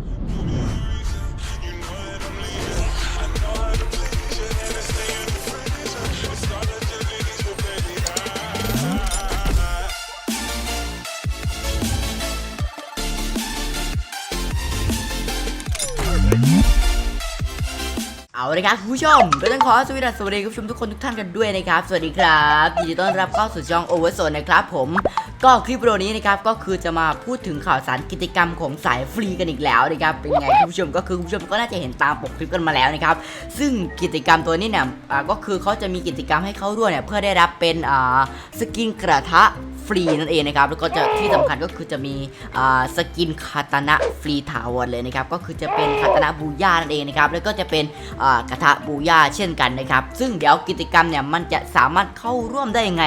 You know เอาเลยครับคุณผู้ชมก็ต้องขอสวัสดีสวัสดีคุณผู้ชมทุกคนทุกท่านกันด้วยนะครับ สวัสดีครับยินดีต้อนรับเข้าสู่ช่องโอเวอร์โซนนะครับผมก็คลิปวิดีโอนี้นะครับก็คือจะมาพูดถึงข่าวสารกิจกรรมของสายฟรีกันอีกแล้วนะครับเป็นไงคุณผู้ชมก็คือคุณผู้ชมก็น่าจะเห็นตามปกคลิปกันมาแล้วนะครับซึ่งกิจกรรมตัวนี้เนี่ยอ่าก็คือเขาจะมีกิจกรรมให้เข้าร่วมเนี่ยเพื่อได้รับเป็นอ่าสกินกระทะ รีนั่นเองนะครับแล้วก็จะที่สำคัญก็คือจะมีสกินคาตานะฟรีถาวรเลยนะครับก็คือจะเป็นคาตานะบูย่านั่นเองนะครับแล้วก็จะเป็นกระทะบูย่าเช่นกันนะครับซึ่งเดี๋ยวกิจกรรมเนี่ยมันจะสามารถเข้าร่วมได้ยังไง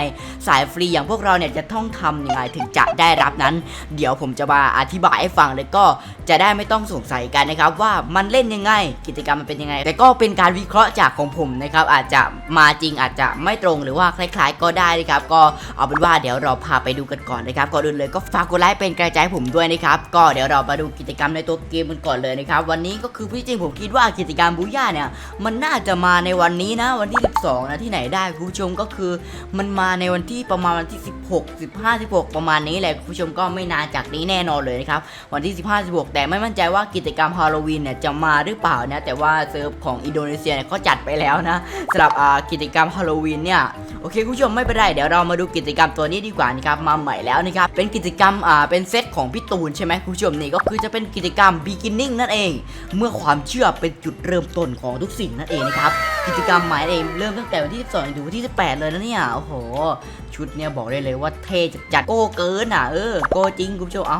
สายฟรีอย่างพวกเราเนี่ยจะต้องทำยังไงถึงจะได้รับนั้น เดี๋ยวผมจะมาอธิบายให้ฟังเลยก็จะได้ไม่ต้องสงสัยกันนะครับว่ามันเล่นยังไง กิจกรรมมันเป็นยังไง แต่ก็เป็นการวิเคราะห์จากของผมนะครับอาจจะมาจริงอาจจะไม่ตรงหรือว่าคล้าย ๆ ก็ได้นะครับก็เอาเป็นว่าเดี๋ยวเราพาไปดูกันก่อนนะครับก่อนอื่นเลยก็ฝากกดไลค์เป็นกำลังใจให้ผมด้วยนะครับก็เดี๋ยวเรามาดูกิจกรรมในตัวเกมกันก่อนเลยนะครับวันนี้ก็คือพี่จริงผมคิดว่ากิจกรรมบูย่าเนี่ยมันน่าจะมาในวันนี้นะวันที่ 12 นะที่ไหนได้คุณผู้ชมก็คือ มันมาในวันที่ประมาณวันที่ 16 15 16 ประมาณนี้แหละคุณผู้ชมก็ไม่นานจากนี้แน่นอนเลยนะครับวันที่ 15 16 แต่ไม่มั่นใจว่ากิจกรรมฮาโลวีนเนี่ยจะมาหรือเปล่านะแต่ว่าเซิร์ฟของอินโดนีเซียเนี่ยเขาจัดไปแล้วนะสำหรับกิจกรรมฮาโลวีนเนี่ยโอเคคุณผู้ชมไม่เป็นไรเดี๋ยวเรามาดูกิจกรรมตัวนี้ดีกว่านะครับมาใหม่แล้วนะครับเป็นกิจกรรมอ่าเป็นเซตของพี่ตูนใช่ไหมคุณผู้ชมนี่ก็คือจะเป็นกิจกรรม beginning นั่นเอง เมื่อความเชื่อเป็นจุดเริ่มต้นของทุกสิ่งนั่นเองนะครับกิจกรรมใหมายเองเริ่มตั้งแต่วันที่ 12ถึงวันที่ 18 เลยนะเนี่ยโอ้โห ชุดเนี่ยบอกได้เลยว่าเท่จัดจัดโก้เกินอะเออโก้จริงคุณผู้ชมเอา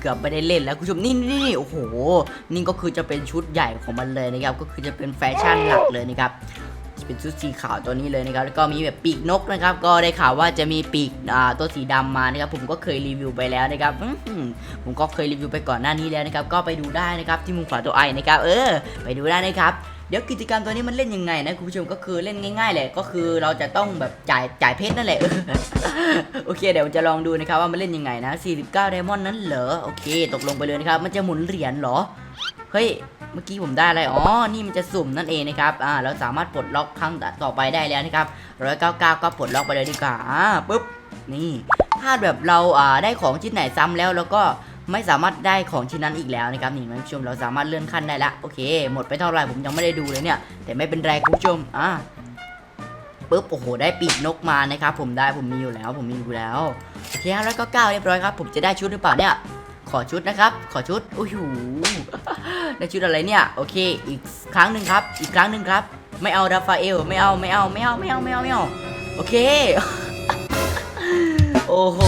เกือบไม่ได้เล่นแล้วคุณผู้ชมนี่นี่โอ้โหนี่ก็คือจะเป็นชุดใหญ่ของมันเลยนะครับก็คือจะเป็นแฟชั่นหลักเลยนะครับ จะเป็นชุดสีขาวตัวนี้เลยนะครับแล้วก็มีแบบปีกนกนะครับ ก็ได้ข่าวว่าจะมีปีกตัวสีดำมานะครับผมก็เคยรีวิวไปแล้วนะครับผมก็เคยรีวิวไปก่อนหน้านี้แล้วนะครับก็ไปดูได้นะครับที่มุมขวาตัวไอนะครับเออ ไปดูได้นะครับเดี๋ยวกิจกรรมตัวนี้มันเล่นยังไงนะคุณผู้ชมก็คือเล่นง่ายๆเลยก็คือเราจะต้องแบบจ่ายจ่ายเพชรนั่นแหละโอเคเดี๋ยวจะลองดูนะครับว่ามันเล่นยังไงนะ 49ไดมอนด์นั้นเหรอโอเค ตกลงไปเลยนะครับ มันจะหมุนเหรียญเหรอเฮ้ยเมื่อกี้ผมได้อะไร อ๋อ นี่มันจะสุ่มนั่นเองนะครับ อ่า เราสามารถปลดล็อกครั้งต่อไปได้แล้วนะครับร้อยเก้าเก้าก็ปลดล็อกไปเลยดีกว่า อ่า ปุ๊บ นี่ ถ้าแบบเรา อ่า ได้ของชิ้นไหนซ้ำแล้ว แล้วก็ ไม่สามารถได้ของชิ้นนั้นอีกแล้วนะครับนี่คุณผู้ชมเราสามารถเลื่อนขั้นได้และโอเค หมดไปเท่าไหร่ผมยังไม่ได้ดูเลยเนี่ย แต่ไม่เป็นไรคุณผู้ชมอ่าปุ๊บโอ้โหได้ปีกนกมานะครับผมได้ผมมีอยู่แล้ว ผมมีอยู่แล้วโอเคแล้วก็เก้าเรียบร้อยครับ ผมจะได้ชุดหรือเปล่าเนี่ย ขอชุดนะครับ ขอชุดโอ้โหได้ชุดอะไรเนี่ยโอเค อีกครั้งหนึ่งครับ อีกครั้งหนึ่งครับ ไม่เอาราฟาเอลไม่เอาไม่เอาไม่เอาไม่เอาไม่เอาไม่เอาโอเค โอ้โห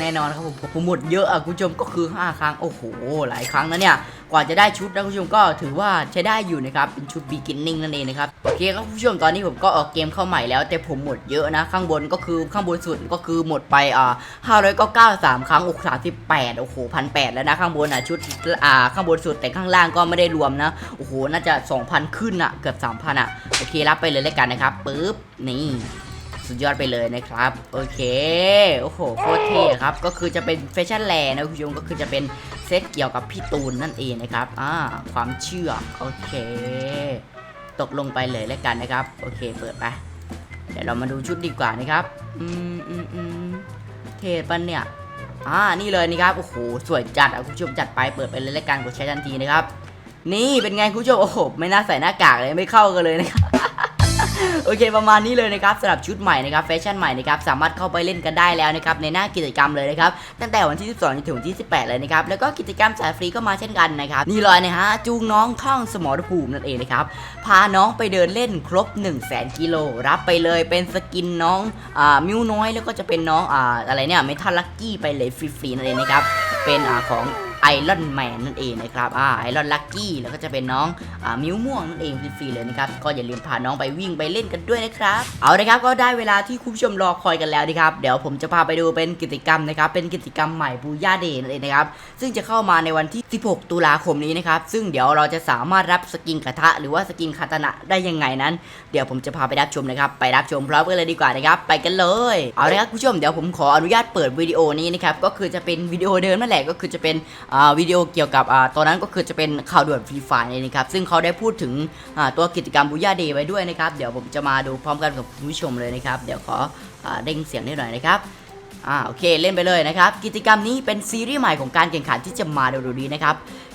แน่นอนครับผมผมหมดเยอะอะคุณผู้ชมก็คือ 5 ครั้ง โอ้โห หลายครั้งนะเนี่ย กว่าจะได้ชุดนะคุณผู้ชมก็ถือว่าใช้ได้อยู่นะครับ เป็นชุด beginning นั่นเองนะครับ โอเคครับคุณผู้ชมตอนนี้ผมก็ออกเกมเข้าใหม่แล้ว แต่ผมหมดเยอะนะ ข้างบนก็คือข้างบนสุดก็คือหมดไปอ่า593 ครั้งโอ้โห38 โอ้โห1,800แล้วนะข้างบนอะชุดอ่าข้างบนสุดแต่ข้างล่างก็ไม่ได้รวมนะ โอ้โห น่าจะ 2,000 ขึ้นอะเกือบ 3,000อะโอเครับไปเลยแล้วกันนะครับปึ๊บนี่ สุดยอดไปเลยนะครับ โอเค โอ้โหโคตรเท่ครับ ก็คือจะเป็นแฟชั่นแลนะคุณผู้ชมก็คือจะเป็นเซตเกี่ยวกับพี่ตูนนั่นเองนะครับ อ่า ความเชื่อ โอเค ตกลงไปเลยแล้วกันนะครับ โอเค เปิดไป เดี๋ยวเรามาดูชุดดีกว่านะครับ อืมอืมอืมเท่ปะเนี่ย อ่า นี่เลยนี่ครับ โอ้โห สวยจัดอะคุณผู้ชมจัดไป เปิดไปเลยแล้วกัน กดใช้ทันทีนะครับ นี่เป็นไงคุณผู้ชม โอ้โห ไม่น่าใส่หน้ากากเลย ไม่เข้ากันเลยนะครับ โอเคประมาณนี้เลยนะครับสำหรับชุดใหม่นะครับแฟชั่นใหม่นะครับสามารถเข้าไปเล่นกันได้แล้วนะครับในหน้ากิจกรรมเลยนะครับตั้งแต่วันที่ 12จนถึงวันที่ 18 เลยนะครับแล้วก็กิจกรรมสายฟรีก็มาเช่นกันนะครับนี่เลยนะฮะจูงน้องท่องสมรภูมินั่นเองนะครับพาน้องไปเดินเล่นครบ 1 0 0 0 0แกิโลรับไปเลยเป็นสกินน้องอ่ามิวน้อยแล้วก็จะเป็นน้องอ่าอะไรเนี่ยเมทัลลักกี้ไปเลยฟรีๆนั่นเองนะครับเป็นอ่าของ ไอรอนแมนนั่นเองนะครับอ่าไอรอนลักกี้แล้วก็จะเป็นน้องอ่ามิวม่วงนั่นเองฟรีๆเลยนะครับก็อย่าลืมพาน้องไปวิ่งไปเล่นกันด้วยนะครับเอาละครับก็ได้เวลาที่คุณผู้ชมรอคอยกันแล้วนะครับเดี๋ยวผมจะพาไปดูเป็นกิจกรรมนะครับเป็นกิจกรรมใหม่บูย่าเดย์นั่นเองนะครับซึ่งจะเข้ามาในวันที่ 16 ตุลาคมนี้นะครับซึ่งเดี๋ยวเราจะสามารถรับสกินกระทะ หรือว่าสกินคาตานะได้ยังไงนั้น เดี๋ยวผมจะพาไปรับชมนะครับไปรับชมพร้อมกันเลยดีกว่านะครับไปกันเลยเอาละครับคุณผู้ชมเดี๋ยวผมขออนุญาตเปิดวิดีโอนี้นะครับก็คือจะเป็นวิดีโอเดิมนั่นแหละก็คือจะเป็นวิดีโอเกี่ยวกับอตอนนั้นก็คือจะเป็นข่าวด่วนฟรีไฟล์นะครับซึ่งเขาได้พูดถึงตัวกิจกรรมบูย่าเดย์ไว้ด้วยนะครับ เดี๋ยวผมจะมาดูพร้อมกันกับคุณผู้ชมเลยนะครับ เดี๋ยวขออเด้งเสียงนิดหน่อยนะครับอ่าโอเคเล่นไปเลยนะครับ กิจกรรมนี้เป็นซีรีส์ใหม่ของการแข่งขันที่จะมาเร็วๆนี้นะครับ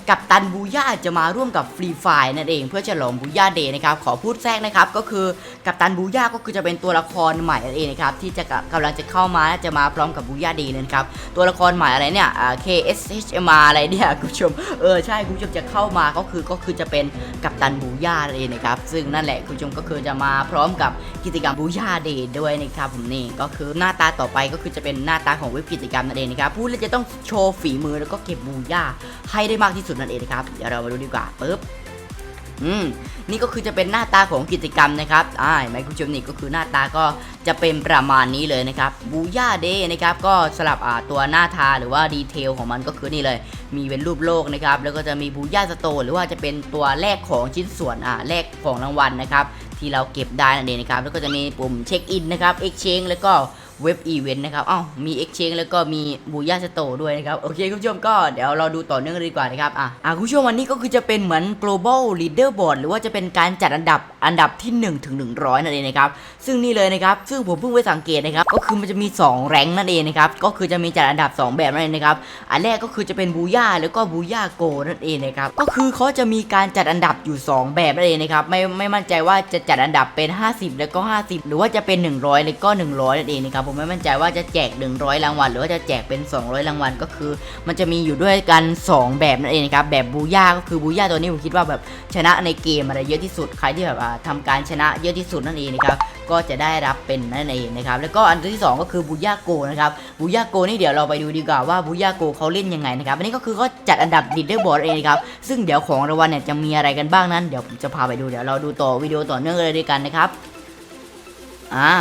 กับตันบูย่าจะมาร่วมกับฟรีไฟนั่นเอง เพื่อฉลองบูย่าเดย์นะครับขอพูดแทรกนะครับก็คือกับตันบูย่าก็คือจะเป็นตัวละครใหม่นั่นเองนะครับที่จะกำลังจะเข้ามาจะมาพร้อมกับบูย่าเดย์นะครับตัวละครใหม่อะไรเนี่ยอ่า KSHMR อะไรเนี่ยคุณผู้ชมเออใช่คุณผู้ชมจะเข้ามาก็คือก็คือจะเป็นกับตันบูย่านั่นเองนะครับซึ่งนั่นแหละคุณผู้ชมก็คือจะมาพร้อมกับกิจกรรมบูย่าเดย์ด้วยนะครับผมนี่ก็คือหน้าตาต่อไปก็คือจะเป็นหน้าตาของเว็บกิจกรรมนั่นเองนะครับผู้เล่นจะต้องโชว์ฝีมือแล้วก็เก็บบูย่าให้ได้มากที่สุดนั่นเองนะครับ เดี๋ยวเรามาดูดีกว่าปึ๊บอืมนี่ก็คือจะเป็นหน้าตาของกิจกรรมนะครับอ่าไหมคุณผู้ชมนี่ก็คือหน้าตาก็จะเป็นประมาณนี้เลยนะครับบูย่าเดย์นะครับก็สลับอ่าตัวหน้าทาหรือว่าดีเทลของมันก็คือนี่เลย มีเป็นรูปโลกนะครับแล้วก็จะมีบูย่าสโตหรือว่าจะเป็นตัวแรกของชิ้นส่วนอ่าแรกของรางวัลนะครับที่เราเก็บได้นั่นเองนะครับแล้วก็จะมีปุ่มเช็คอินนะครับ Exchange แล้วก็ เว็บอีเวนต์นะครับอ้าวมี Exchange แล้วก็มีบูย่าสโตด้วยนะครับ โอเคคุณผู้ชมก็เดี๋ยวเราดูต่อเนื่องดีกว่านะครับ อะอะคุณผู้ชมวันนี้ก็คือจะเป็นเหมือน global leaderboard หรือว่าจะเป็นการจัดอันดับอันดับที่1ถึง100 นั่นเองนะครับ ซึ่งนี่เลยนะครับ ซึ่งผมเพิ่งไปสังเกตนะครับ ก็คือมันจะมี 2 แรงนั่นเองนะครับ ก็คือจะมีจัดอันดับ 2 แบบนั่นเองนะครับ อันแรกก็คือจะเป็นบูย่าแล้วก็บูย่าโกนั่นเองนะครับ ก็คือเขาจะมีการจัดอันดับอยู่ 2 แบบนั่นเองนะครับ ไม่ไม่มั่นใจว่าจะจัดอันดับเป็น 50 แล้วก็ 50 หรือว่าจะเป็น 100 แล้วก็ 100 นั่นเองนะครับผมไม่มั่นใจว่าจะแจก 100 รางวัล หรือว่าจะแจกเป็น 200 รางวัลก็คือ มันจะมีอยู่ด้วยกัน 2 แบบนั่นเองนะครับแบบบูย่าก็คือบูย่าตัวนี้ผมคิดว่าแบบชนะในเกมอะไรเยอะที่สุดใครที่แบบอ่าทำการชนะเยอะที่สุดนั่นเองนะครับก็จะได้รับเป็นนั่นเองนะครับแล้วก็อันที่สองก็คือบูย่าโกนะครับบูย่าโกนี่เดี๋ยวเราไปดูดีกว่าว่าบูย่าโกเขาเล่นยังไงนะครับอันนี้ก็คือเขาจัดอันดับดิดเดอร์บอร์ดเองนะครับซึ่งเดี๋ยวของรางวัลเนี่ยจะมีอะไรกันบ้างนั้นเดี๋ยวผมจะพาไปดูเดี๋ยวเราดูต่อวิดีโอต่อเนื่องเลยด้วยกันนะครับอ่า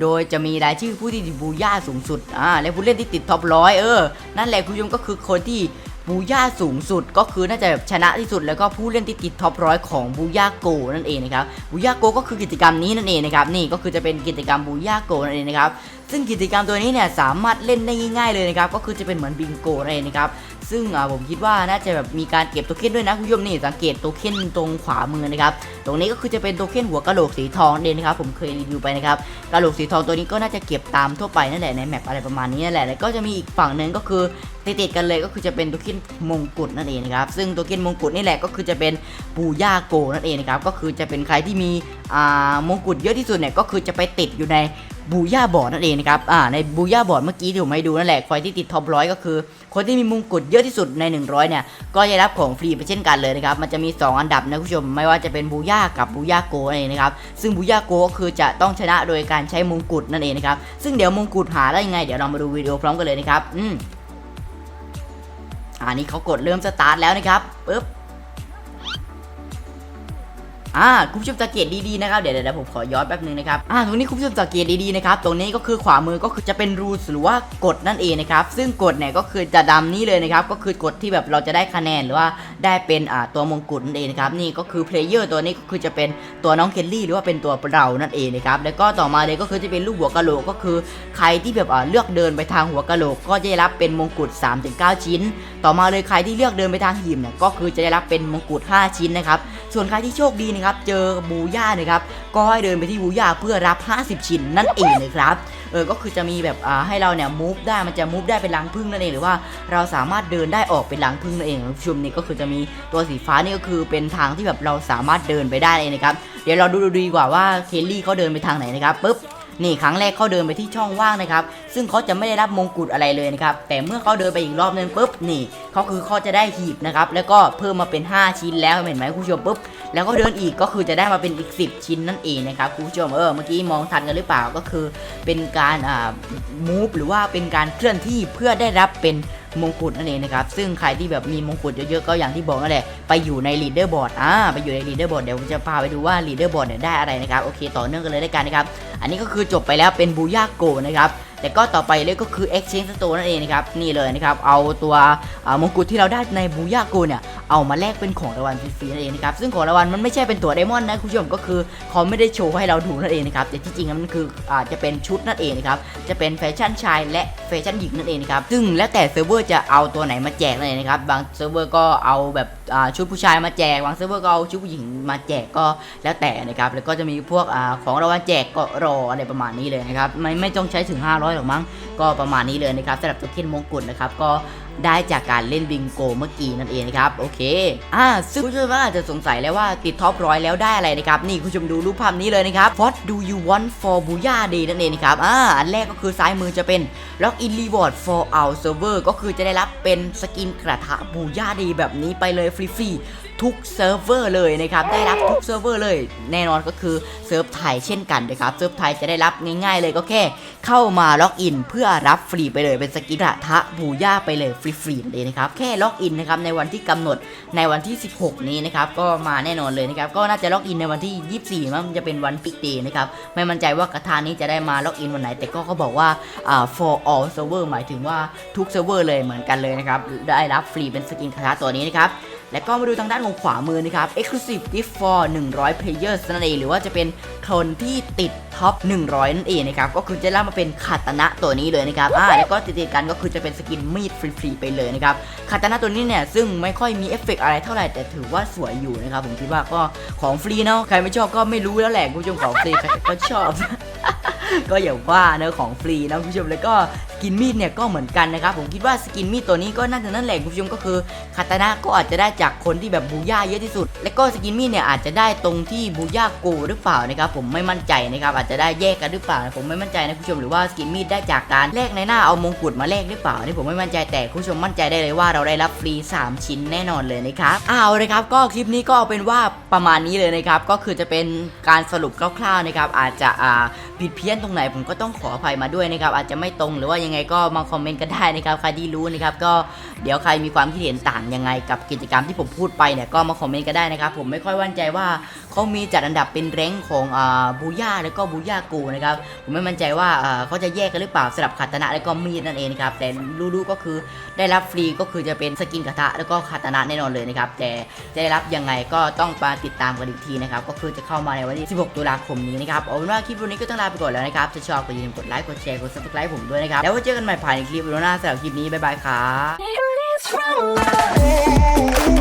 โดยจะมีรายชื่อผู้ที่บูย่าสูงสุดอ่าและผู้เล่นที่ติดท็อปร้อยเออ นั่นแหละคุณผู้ชมก็คือคนที่บูย่าสูงสุดก็คือน่าจะแบบชนะที่สุดแล้วก็ผู้เล่นที่ติดท็อปร้อยของบูย่าโกนั่นเองนะครับบูย่าโกก็คือกิจกรรมนี้นั่นเองนะครับนี่ก็คือจะเป็นกิจกรรมบูย่าโกนั่นเองนะครับซึ่งกิจกรรมตัวนี้เนี่ยสามารถเล่นได้ง่ายๆเลยนะครับก็คือจะเป็นเหมือนบิงโกนั่นเองนะครับ ซึ่งผมคิดว่าน่าจะแบบมีการเก็บโทเค็นด้วยนะคุณผู้ชมนี่สังเกตโทเค็นตรงขวามือนะครับตรงนี้ก็คือจะเป็นโทเค็นหัวกะโหลกสีทองนั่นเองนะครับผมเคยรีวิวไปนะครับกะโหลกสีทองตัวนี้ก็น่าจะเก็บตามทั่วไปนั่นแหละในแมปอะไรประมาณนี้นั่นแหละแล้วก็จะมีอีกฝั่งหนึ่งก็คือติดๆกันเลยก็คือจะเป็นโทเค็นมงกุฎนั่นเองนะครับซึ่งโทเค็นมงกุฎนี่แหละก็คือจะเป็นปูย่าโกนั่นเองนะครับก็คือจะเป็นใครที่มีอ่ามงกุฎเยอะที่สุดเนี่ยก็คือจะไปติดอยู่ในบูย่าบอร์ดนั่นเองนะครับอ่าในบูย่าบอร์ดเมื่อกี้ที่ผมให้ดูนั่นแหละใครที่ติดท็อปร้อยก็คือ คนที่มีมงกุฎเยอะที่สุดใน 100 เนี่ย ก็จะรับของฟรีไปเช่นกันเลยนะครับ มันจะมี 2 อันดับนะคุณผู้ชม ไม่ว่าจะเป็นบูย่ากับบูย่าโกนั่นเองนะครับ ซึ่งบูย่าโกก็คือจะต้องชนะโดยการใช้มงกุฎนั่นเองนะครับ ซึ่งเดี๋ยวมงกุฎหาได้ยังไง เดี๋ยวเรามาดูวิดีโอพร้อมกันเลยนะครับ อืมอันนี้เขากดเริ่มสตาร์ทแล้วนะครับปึ๊บ อ่าคุณผู้ชมสังเกตดีๆนะครับเดี๋ยวเดี๋ยวผมขอย้อนแป๊บนึงนะครับอ่าตรงนี้คุณผู้ชมสังเกตดีๆนะครับตรงนี้ก็คือขวามือก็คือจะเป็นรูหรือว่ากฎนั่นเองนะครับซึ่งกฎเนี่ยก็คือจะดำนี้เลยนะครับก็คือกฎที่แบบเราจะได้คะแนนหรือว่าได้เป็นอ่าตัวมงกุฎนั่นเองนะครับนี่ก็คือเพลเยอร์ตัวนี้ก็คือจะเป็นตัวน้องเคลลี่หรือว่าเป็นตัวเรานั่นเองนะครับแล้วก็ต่อมาเลยก็คือจะเป็นลูกหัวกะโหลกก็คือ ใครที่แบบอ่าเลือกเดินไปทางหัวกะโหลก ก็จะได้รับเป็นมงกุฎ3-9 ชิ้น ต่อมาเลยใครที่เลือกเดินไปทางหีบเนี่ยก็คือจะได้รับเป็นมงกุฎ5 ชิ้นนะครับส่วนใครที่โชคดีนะครับเจอบูย่านะครับ ก็ให้เดินไปที่บูย่าเพื่อรับ 50 ชิ้นนั่นเองนะครับ เออ ก็คือจะมีแบบอ่าให้เราเนี่ยมูฟได้ มันจะมูฟได้เป็นรังพึ่งนั่นเอง หรือว่าเราสามารถเดินได้ออกเป็นรังพึ่งนั่นเองคุณผู้ชมนี่ก็คือจะมีตัวสีฟ้านี่ก็คือเป็นทางที่แบบเราสามารถเดินไปได้เองนะครับ เดี๋ยวเราดูดีกว่าว่าเคลลี่เขาเดินไปทางไหนนะครับปุ๊บ นี่ครั้งแรกเขาเดินไปที่ช่องว่างนะครับ ซึ่งเขาจะไม่ได้รับมงกุฎอะไรเลยนะครับ แต่เมื่อเขาเดินไปอีกรอบนึงปุ๊บนี่เขาคือเขาจะได้หีบนะครับ แล้วก็เพิ่มมาเป็น 5 ชิ้นแล้วเห็นไหมคุณผู้ชมปุ๊บ แล้วก็เดินอีกก็คือจะได้มาเป็นอีก 10 ชิ้นนั่นเองนะครับคุณผู้ชมเออเมื่อกี้มองทันกันหรือเปล่าก็คือ เป็นการอ่ามูฟหรือว่าเป็นการเคลื่อนที่เพื่อได้รับเป็น มงกุฎนั่นเองนะครับซึ่งใครที่แบบมีมงกุฎเยอะๆก็อย่างที่บอกนั่นแหละไปอยู่ในลีดเดอร์บอร์ดอ่าไปอยู่ในลีดเดอร์บอร์ดเดี๋ยวผมจะพาไปดูว่าลีดเดอร์บอร์ดเนี่ยได้อะไรนะครับโอเคต่อเนื่องกันเลยได้กันนะครับอันนี้ก็คือจบไปแล้วเป็นบูย่าโกนะครับแต่ก็ต่อไปเลยก็คือ Exchange Store นั่นเองนะครับนี่เลยนะครับเอาตัวอ่ามงกุฎที่เราได้ในบูย่าโกเนี่ย เอามาแลกเป็นของรางวัลฟรีๆนั่นเองนะครับซึ่งของรางวัลมันไม่ใช่เป็นตั๋วไดมอนด์นะคุณผู้ชมก็คือเขาไม่ได้โชว์ให้เราดูนั่นเองนะครับแต่ที่จริงแล้วมันคืออาจจะเป็นชุดนั่นเองนะครับจะเป็นแฟชั่นชายและแฟชั่นหญิงนั่นเองนะครับซึ่งแล้วแต่เซิร์ฟเวอร์จะเอาตัวไหนมาแจกนั่นเองนะครับบางเซิร์ฟเวอร์ก็เอาแบบชุดผู้ชายมาแจกบางเซิร์ฟเวอร์ก็เอาชุดผู้หญิงมาแจกก็แล้วแต่นะครับแล้วก็จะมีพวกอของรางวัลแจกก็รออะไรประมาณนี้เลยนะครับไม่ไม่ต้องใช้ถึง 500หรอกมั้งก็ประมาณนี้เลยนะครับสำหรับตัวเคนมงกุฎนะครับก็ ได้จากการเล่นบิงโกเมื่อกี้นั่นเองนะครับโอเคอ่าซึ่งคุณผู้ชมอาจจะสงสัยแล้วว่าติดท็อปร้อยแล้วได้อะไรนะครับนี่คุณผู้ชมดูรูปภาพนี้เลยนะครับ What do you want for Buya Day นั่นเองนะครับอ่าอันแรกก็คือซ้ายมือจะเป็น Login Reward for our server ก็คือจะได้รับเป็นสกินกระทะบูย่าดีแบบนี้ไปเลยฟรีๆ ทุกเซิร์ฟเวอร์เลยนะครับได้รับทุกเซิร์ฟเวอร์เลย แน่นอนก็คือเซิร์ฟไทยเช่นกันนะครับเซิร์ฟไทยจะได้รับง่าย ๆ เลยก็แค่ เข้ามาล็อกอิน เพื่อรับฟรีไปเลยเป็นสกินระทะบูย่าไปเลยฟรีๆเองนะครับแค่ล็อกอินนะครับในวันที่กำหนดในวันที่ 16 นี้นะครับก็มาแน่นอนเลยนะครับก็น่าจะล็อกอินในวันที่ 24 มันจะเป็นวันปิกเดย์นะครับไม่มั่นใจว่ากระทานี้จะได้มาล็อกอินวันไหน แต่ก็เขาบอกว่าอ่า for all server หมายถึงว่าทุกเซิร์ฟเวอร์เลยเหมือนกันเลยนะครับได้รับฟรีเป็นสกินกระทะตัวนี้นะครับ และก็มาดูทางด้านของขวามือนะครับ Exclusive Gift for 100 Players นั่นเองหรือว่าจะเป็นคนที่ติดท็อป 100 นั่นเองนะครับ ก็คือจะได้มาเป็นคาตนะตัวนี้เลยนะครับอ่าแล้วก็ติดๆกันก็คือจะเป็นสกินมีดฟรีๆไปเลยนะครับคาตนะตัวนี้เนี่ยซึ่งไม่ค่อยมีเอฟเฟกต์อะไรเท่าไหร่แต่ถือว่าสวยอยู่นะครับ ผมคิดว่าก็ของฟรีเนาะใครไม่ชอบก็ไม่รู้แล้วแหละคุณผู้ชมของฟรีใครก็ชอบ ก็อย่าว่าเนอะของฟรีนะคุณผู้ชมแล้วก็ กินมีดเนี่ยก็เหมือนกันนะครับผมคิดว่าสกินมีดตัวนี้ก็น่าจะนั่นแหละคุณผู้ชมก็คือคาตานะก็อาจจะได้จากคนที่แบบบูย่าเยอะที่สุด และก็สกินมีดเนี่ยอาจจะได้ตรงที่บูย่าโกหรือเปล่านะครับผมไม่มั่นใจนะครับอาจจะได้แยกกันหรือเปล่า ผมไม่มั่นใจนะคุณผู้ชมหรือว่าสกินมีดได้จากการแลกในหน้าเอามงกุฎมาแลกหรือเปล่านี่ผมไม่มั่นใจแต่คุณผู้ชมมั่นใจได้เลยว่าเราได้รับฟรี 3 ชิ้นแน่นอนเลยนะครับเอาเลยครับก็คลิปนี้ก็เอาเป็นว่าประมาณนี้เลยนะครับก็คือจะเป็นการสรุปคร่าวๆนะครับอาจจะอ่า ผิดเพี้ยนตรงไหนผมก็ต้องขออภัยมาด้วยนะครับ อาจจะไม่ตรงหรือว่ายังไงก็มาคอมเมนต์กันได้นะครับใครที่รู้นะครับก็เดี๋ยวใครมีความคิดเห็นต่างยังไงกับกิจกรรมที่ผมพูดไปเนี่ยก็มาคอมเมนต์กันได้นะครับ ผมไม่ค่อยวั่นใจว่า เขามีจัดอันดับเป็นแรงของบูย่าแล้วก็บูย่ากูนะครับผมไม่มั่นใจว่าเขาจะแยกกันหรือเปล่าสำหรับคาตนะแล้วก็มีดนั่นเองนะครับแต่รู้ๆก็คือได้รับฟรีก็คือจะเป็นสกินกระทะแล้วก็คาตนะแน่นอนเลยนะครับแต่จะได้รับยังไงก็ต้องมาติดตามกันอีกทีนะครับก็คือจะเข้ามาในวันที่ 16 ตุลาคมนี้นะครับเอาเป็นว่าคลิปวันนี้ก็ต้องลาไปก่อนแล้วนะครับถ้าชอบก็อย่าลืมกดไลค์กดแชร์กด subscribe ผมด้วยนะครับแล้วไว้เจอกันใหม่ภายในคลิปวิดีโอหน้าสำหรับคลิปนี้บ๊ายบายครับ